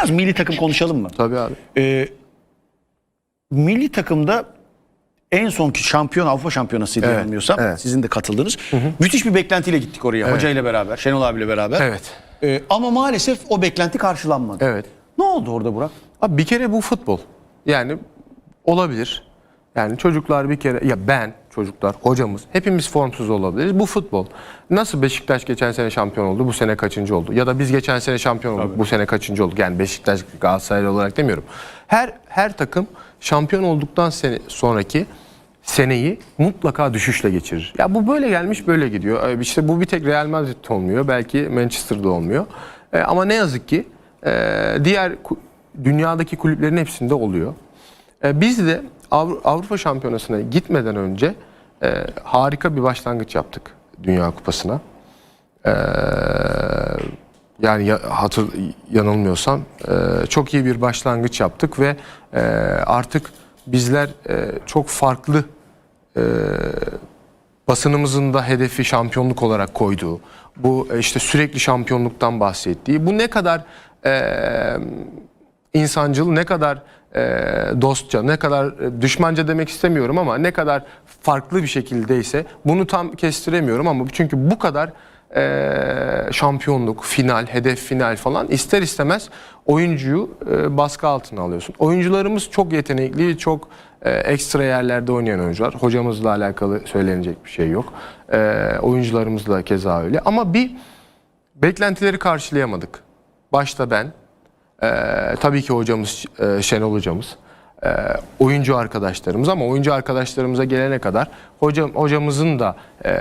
Biraz milli takım konuşalım mı? Tabii abi. Ee, milli takımda en sonki şampiyon Avrupa Şampiyonası diye Evet, yanılmıyorsam evet. sizin de katıldınız. Müthiş bir beklentiyle gittik oraya. Hoca ile beraber, Şenol abiyle beraber. Evet. Ee, ama maalesef o beklenti karşılanmadı. Evet. Ne oldu orada Burak? Abi bir kere bu futbol. Yani olabilir. Yani çocuklar bir kere ya ben çocuklar hocamız hepimiz formsuz olabiliriz. Bu futbol. Nasıl Beşiktaş geçen sene şampiyon oldu bu sene kaçıncı oldu? Ya da biz geçen sene şampiyon olduk bu sene kaçıncı olduk? Yani Beşiktaş Galatasaray olarak demiyorum. Her her takım şampiyon olduktan sene, sonraki seneyi mutlaka düşüşle geçirir. Ya bu böyle gelmiş böyle gidiyor. İşte bu bir tek Real Madrid'de olmuyor. Belki Manchester'da olmuyor. Ee, ama ne yazık ki e, diğer dünyadaki kulüplerin hepsinde oluyor. E, Biz de Avrupa Şampiyonası'na gitmeden önce e, harika bir başlangıç yaptık Dünya Kupası'na. E, yani ya- hatır yanılmıyorsam e, çok iyi bir başlangıç yaptık ve e, artık bizler e, çok farklı e, basınımızın da hedefi şampiyonluk olarak koyduğu, bu e, işte sürekli şampiyonluktan bahsettiği, bu ne kadar e, insancıl, ne kadar dostça, ne kadar e, düşmanca demek istemiyorum ama ne kadar farklı bir şekildeyse bunu tam kestiremiyorum ama çünkü bu kadar e, şampiyonluk, final, hedef final falan ister istemez oyuncuyu e, baskı altına alıyorsun. Oyuncularımız çok yetenekli, çok e, ekstra yerlerde oynayan oyuncular. Hocamızla alakalı söylenecek bir şey yok. E, oyuncularımız keza öyle. Ama bir beklentileri karşılayamadık. Başta ben, ee, tabii ki hocamız e, Şenol hocamız, e, oyuncu arkadaşlarımız ama oyuncu arkadaşlarımıza gelene kadar hocam hocamızın da e,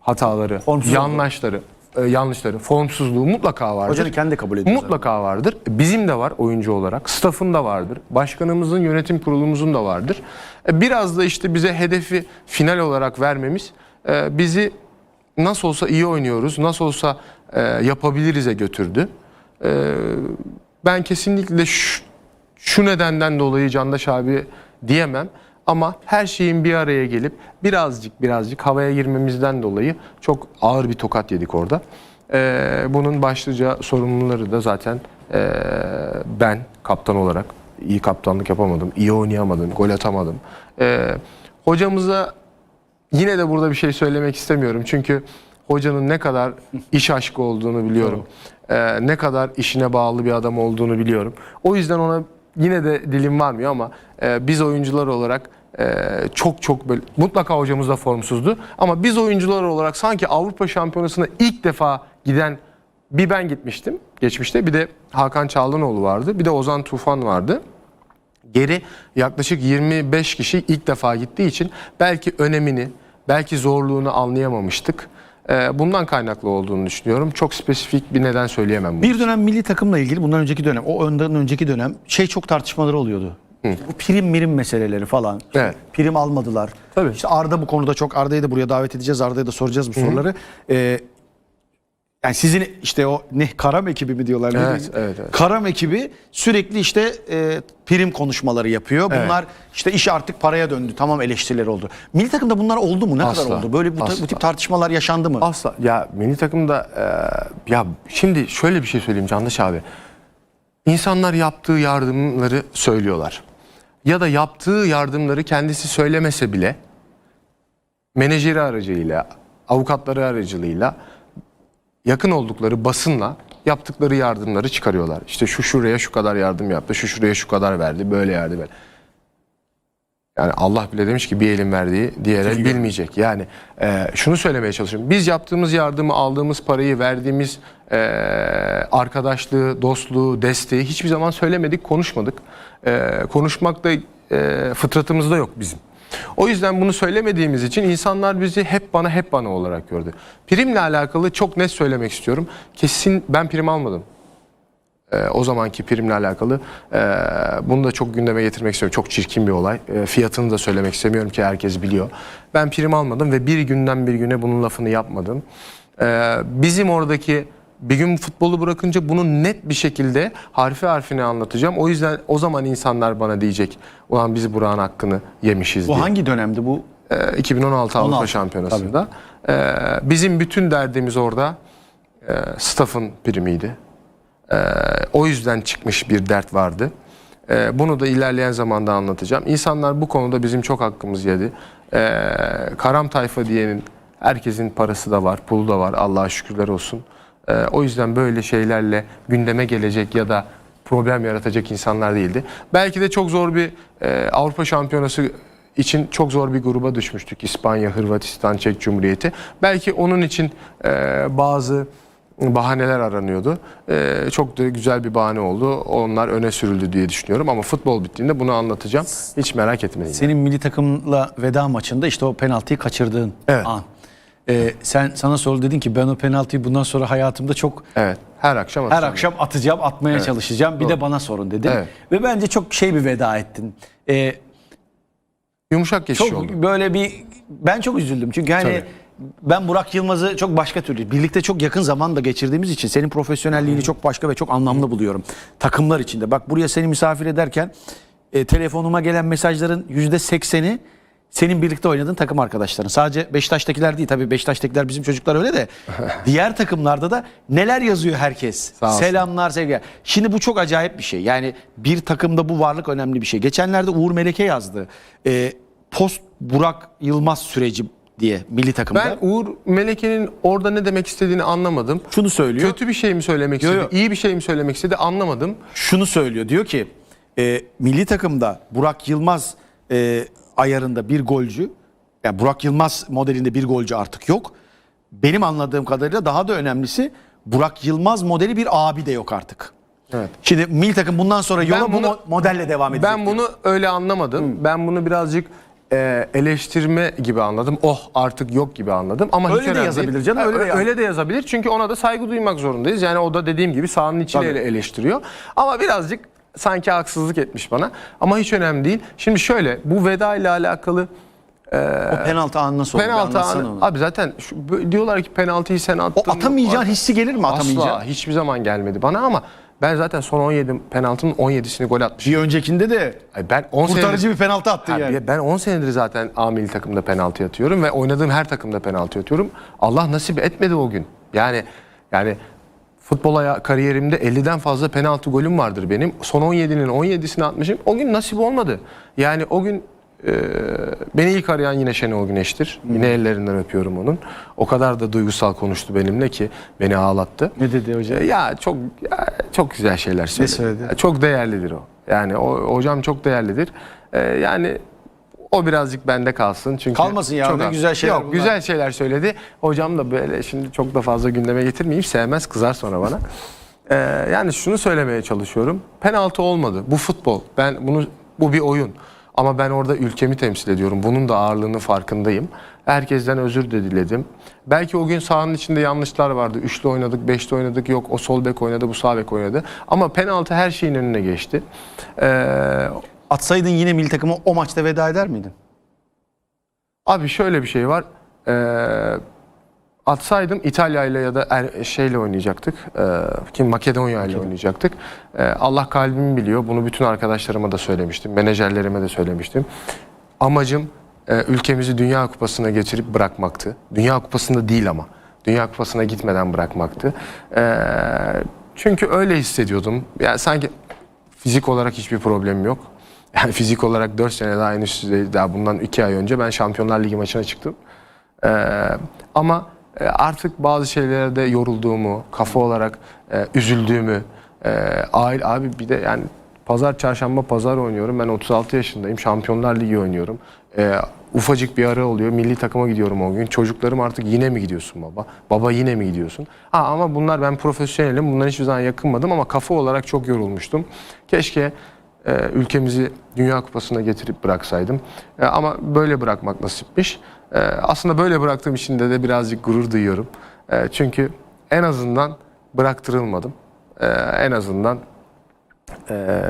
hataları, yanlışları, e, yanlışları, formsuzluğu mutlaka vardır. Hocanın kendi kabul ediyor. Mutlaka vardır. Bizim de var oyuncu olarak. Staff'ın da vardır. Başkanımızın, yönetim kurulumuzun da vardır. E, Biraz da işte bize hedefi final olarak vermemiz e, bizi nasıl olsa iyi oynuyoruz, nasıl olsa e, yapabiliriz'e götürdü. E, Ben kesinlikle şu, şu nedenden dolayı Candaş abi diyemem. Ama her şeyin bir araya gelip birazcık birazcık havaya girmemizden dolayı çok ağır bir tokat yedik orada. Ee, bunun başlıca sorumluları da zaten ee, ben kaptan olarak iyi kaptanlık yapamadım, iyi oynayamadım, gol atamadım. Ee, hocamıza yine de burada bir şey söylemek istemiyorum çünkü hocanın ne kadar iş aşkı olduğunu biliyorum. Ee, ne kadar işine bağlı bir adam olduğunu biliyorum. O yüzden ona yine de dilim varmıyor ama e, biz oyuncular olarak e, çok çok böyle mutlaka hocamız da formsuzdu ama biz oyuncular olarak sanki Avrupa Şampiyonası'na ilk defa giden bir ben gitmiştim geçmişte bir de Hakan Çağlanoğlu vardı bir de Ozan Tufan vardı. Geri yaklaşık 25 kişi ilk defa gittiği için belki önemini, belki zorluğunu anlayamamıştık. Ee, Bundan kaynaklı olduğunu düşünüyorum. Çok spesifik bir neden söyleyemem. bunu. Bir dönem milli takımla ilgili bundan önceki dönem, o önden önceki dönem şey çok tartışmaları oluyordu. Bu prim mirim meseleleri falan. Evet. Prim almadılar. Tabii. İşte Arda bu konuda çok Arda'yı da buraya davet edeceğiz. Arda'ya da soracağız bu soruları. Ee, yani sizin işte o ne Karam ekibi mi diyorlar? ne Evet, diyeyim? evet, evet. Karam ekibi sürekli işte e, prim konuşmaları yapıyor. Bunlar işte iş artık paraya döndü. Tamam eleştiriler oldu. Milli takımda bunlar oldu mu? Ne Asla, kadar oldu? Böyle bu, asla. bu tip tartışmalar yaşandı mı? Asla. Ya milli takımda e, ya şimdi şöyle bir şey söyleyeyim Candaş abi. İnsanlar yaptığı yardımları söylüyorlar. Ya da yaptığı yardımları kendisi söylemese bile menajeri aracılığıyla, avukatları aracılığıyla yakın oldukları basınla yaptıkları yardımları çıkarıyorlar. İşte şu şuraya şu kadar yardım yaptı, şu şuraya şu kadar verdi, böyle yardım böyle. Yani Allah bile demiş ki bir elin verdiği diğer el bilmeyecek. Yani e, şunu söylemeye çalışıyorum. Biz yaptığımız yardımı, aldığımız parayı, verdiğimiz e, arkadaşlığı, dostluğu, desteği hiçbir zaman söylemedik, konuşmadık. E, konuşmak da e, fıtratımızda yok bizim. O yüzden bunu söylemediğimiz için insanlar bizi hep bana hep bana olarak gördü. Primle alakalı çok net söylemek istiyorum. Kesin ben prim almadım. Ee, o zamanki primle alakalı. Ee, bunu da çok gündeme getirmek istiyorum. Çok çirkin bir olay. Ee, fiyatını da söylemek istemiyorum ki herkes biliyor. Ben prim almadım ve bir günden bir güne bunun lafını yapmadım. Ee, bizim oradaki bir gün futbolu bırakınca bunu net bir şekilde harfi harfine anlatacağım. O yüzden o zaman insanlar bana diyecek ulan biz Burak'ın hakkını yemişiz Bu diye. hangi dönemdi bu? Ee, 2016 Avrupa 16, Şampiyonası'nda. Ee, bizim bütün derdimiz orada e, staff'ın primiydi. Ee, o yüzden çıkmış bir dert vardı. Ee, bunu da ilerleyen zamanda anlatacağım. İnsanlar bu konuda bizim çok hakkımız yedi. Ee, Karam tayfa diyenin herkesin parası da var, pulu da var. Allah'a şükürler olsun. Ee, o yüzden böyle şeylerle gündeme gelecek ya da problem yaratacak insanlar değildi. Belki de çok zor bir e, Avrupa Şampiyonası için çok zor bir gruba düşmüştük. İspanya, Hırvatistan, Çek Cumhuriyeti. Belki onun için e, bazı bahaneler aranıyordu. E, çok da güzel bir bahane oldu. Onlar öne sürüldü diye düşünüyorum ama futbol bittiğinde bunu anlatacağım. Hiç merak etmeyin. Senin milli takımla veda maçında işte o penaltıyı kaçırdığın Evet. an. Ee, sen sana sordu dedin ki ben o penaltıyı bundan sonra hayatımda çok Evet. Her akşam her atacağım. akşam atacağım, atmaya çalışacağım. Bir de bana sorun dedin. Evet. Ve bence çok şey bir veda ettin. Ee, Yumuşak geçiş çok oldu. böyle bir ben çok üzüldüm. Çünkü hani Tabii. ben Burak Yılmaz'ı çok başka türlü birlikte çok yakın zaman da geçirdiğimiz için senin profesyonelliğini çok başka ve çok anlamlı buluyorum. Takımlar içinde. Bak buraya seni misafir ederken e, telefonuma gelen mesajların yüzde sekseni senin birlikte oynadığın takım arkadaşların. Sadece Beşiktaş'takiler değil tabii Beşiktaş'takiler bizim çocuklar öyle de. diğer takımlarda da neler yazıyor herkes. Selamlar sevgiler. Şimdi bu çok acayip bir şey. Yani bir takımda bu varlık önemli bir şey. Geçenlerde Uğur Meleke yazdı. Ee, post Burak Yılmaz süreci diye milli takımda. Ben Uğur Meleke'nin orada ne demek istediğini anlamadım. şunu söylüyor. Kötü bir şey mi söylemek Yo, istedi, yo. iyi bir şey mi söylemek istedi anlamadım. Şunu söylüyor. Diyor ki e, milli takımda Burak Yılmaz e, ayarında bir golcü yani Burak Yılmaz modelinde bir golcü artık yok. Benim anladığım kadarıyla daha da önemlisi Burak Yılmaz modeli bir abi de yok artık. Evet. Şimdi milli takım bundan sonra yola Ben bu bunu- mo- modelle devam edecek. Ben bunu öyle anlamadım. Ben bunu birazcık e, eleştirme gibi anladım. Oh artık yok gibi anladım. Ama Öyle hiç de yazabilir canım, öyle de Ö- yaz- öyle de yazabilir. Çünkü ona da saygı duymak zorundayız. Yani o da dediğim gibi sahanın Tabii. eleştiriyor. Ama birazcık sanki haksızlık etmiş bana. Ama hiç önemli değil. Şimdi şöyle bu veda ile alakalı o penaltı anı nasıl oldu? Bir penaltı anı- onu. abi zaten şu, diyorlar ki penaltıyı sen attın. O atamayacağın hissi gelir mi atamayacağın? Asla hiçbir zaman gelmedi bana ama ben zaten son 17 penaltının 17'sini gol atmışım. Bir öncekinde de Ay Ben 10 kurtarıcı senedir, bir penaltı attın Ha, yani. ben 10 senedir zaten A milli takımda penaltı atıyorum ve oynadığım her takımda penaltı atıyorum. Allah nasip etmedi o gün. Yani yani futbol aya- kariyerimde 50'den fazla penaltı golüm vardır benim. Son 17'nin 17'sini atmışım. O gün nasip olmadı. Yani o gün e, beni ilk arayan yine Şenol Güneş'tir. Yine ellerinden öpüyorum onun. O kadar da duygusal konuştu benimle ki beni ağlattı. Ne dedi hocam? E, Ya çok ya çok güzel şeyler söyledi. söyledi? Ya Çok değerlidir o. Yani o hocam çok değerlidir. E, yani o birazcık bende kalsın çünkü Kalmasın ya, çok ne az- güzel şeyler Yok bunlar. güzel şeyler söyledi. Hocam da böyle şimdi çok da fazla gündeme getirmeyeyim sevmez kızar sonra bana. E, yani şunu söylemeye çalışıyorum. Penaltı olmadı. Bu futbol. Ben bunu bu bir oyun. Ama ben orada ülkemi temsil ediyorum. Bunun da ağırlığının farkındayım. Herkesten özür de diledim. Belki o gün sahanın içinde yanlışlar vardı. Üçlü oynadık, beşli oynadık. Yok o sol bek oynadı, bu sağ bek oynadı. Ama penaltı her şeyin önüne geçti. Ee, Atsaydın yine milli takıma o maçta veda eder miydin? abi şöyle bir şey var. Ee, atsaydım İtalya ile ya da er, şeyle oynayacaktık. Ee, kim Makedonya ile oynayacaktık. Ee, Allah kalbimi biliyor. Bunu bütün arkadaşlarıma da söylemiştim. Menajerlerime de söylemiştim. Amacım e, ülkemizi Dünya Kupası'na getirip bırakmaktı. Dünya Kupası'nda değil ama. Dünya Kupası'na gitmeden bırakmaktı. Ee, çünkü öyle hissediyordum. Yani sanki fizik olarak hiçbir problemim yok. Yani fizik olarak 4 sene daha en üst düzey, daha bundan 2 ay önce ben Şampiyonlar Ligi maçına çıktım. Ee, ama e, artık bazı şeylere de yorulduğumu, kafa olarak e, üzüldüğümü, e, aile abi bir de yani pazar çarşamba pazar oynuyorum. Ben 36 yaşındayım. Şampiyonlar Ligi oynuyorum. E, ufacık bir ara oluyor. Milli takıma gidiyorum o gün. Çocuklarım artık yine mi gidiyorsun baba? Baba yine mi gidiyorsun? Ha, ama bunlar ben profesyonelim. Bundan hiçbir zaman yakınmadım ama kafa olarak çok yorulmuştum. Keşke ülkemizi Dünya Kupası'na getirip bıraksaydım. E, ama böyle bırakmak nasipmiş. E, aslında böyle bıraktığım için de, de birazcık gurur duyuyorum. E, çünkü en azından bıraktırılmadım. E, en azından e,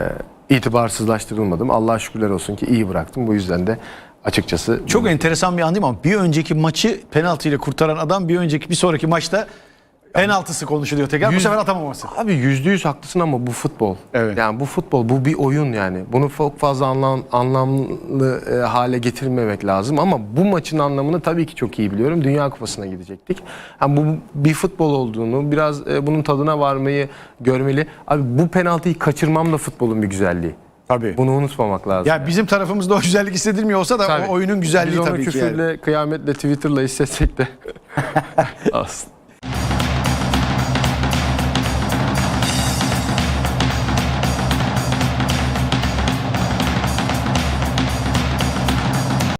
itibarsızlaştırılmadım. Allah'a şükürler olsun ki iyi bıraktım. Bu yüzden de açıkçası Çok enteresan bir an değil mi? Bir önceki maçı penaltıyla kurtaran adam bir önceki bir sonraki maçta Penaltısı konuşuluyor tekrar. Bu Yüz- sefer atamaması. Abi yüzde yüz haklısın ama bu futbol. Evet. Yani bu futbol, bu bir oyun yani. Bunu çok fazla anlam, anlamlı e, hale getirmemek lazım. Ama bu maçın anlamını tabii ki çok iyi biliyorum. Dünya Kupası'na gidecektik. Yani bu bir futbol olduğunu, biraz e, bunun tadına varmayı görmeli. Abi bu penaltıyı kaçırmam da futbolun bir güzelliği. Tabii. Bunu unutmamak lazım. Ya bizim tarafımızda o güzellik hissedilmiyor olsa da Tabii. o oyunun güzelliği Biz onu tabii ki. yani. küfürle, kıyametle, Twitter'la hissetsek de. Aslında.